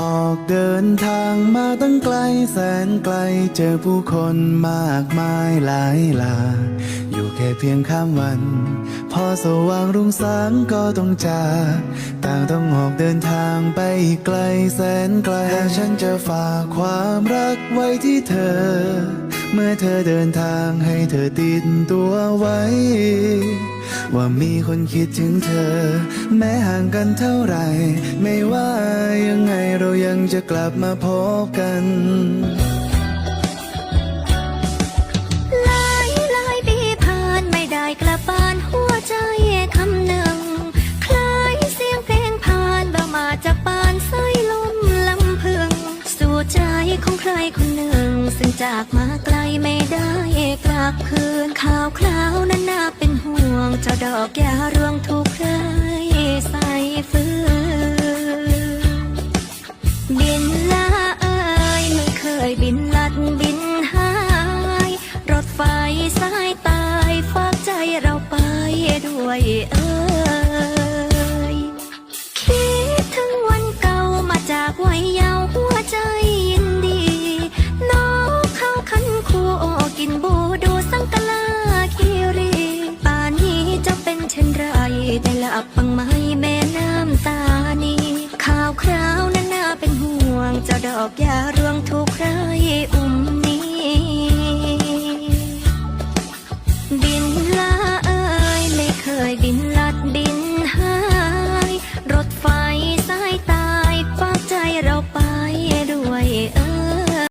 ออกเดินทางมาตั้งไกลแสนไกลเจอผู้คนมากมายหลายหลากอยู่แค่เพียงข้ามวัน พอสว่างรุ่งสางก็ต้องจากต่างต้องออกเดินทางไปอีกไกลแสนไกลแต่ฉันจะฝากความรักไว้ที่เธอ เมื่อเธอเดินทางให้เธอติดตัวไว้ ว่ามีคนคิดถึงเธอ แม้ห่างกันเท่าไหร่ ไม่ว่ายังไงเรายังจะกลับมาพบกันหลายหลายปีผ่านไม่ได้กลับบ้านหัวใจคำหนึ่ง คล้ายเสียงเพลงผ่านแววมาจากบ้านสายลมลำพึง สู่ใจของใครคนหนึ่ง ซึ่งจากมาไกลไม่ได้กลับคืนข่าวครา เจ้าดอกยารวงถูกใครใส่ฟืนบินลาเอ่ยไม่เคยบินลัดบินหาย รถไฟสายตายฝากใจเราไปด้วยเอ่ยคิดถึงวันเก่ามาจากไวัย อับปังไม้แม่น้ำตานีข่าวคราวนั้นน่าเป็นห่วงเจ้าดอกยาร่วงทุกไรอุ้มนี้ บินลาเอ้ยไม่เคยบิน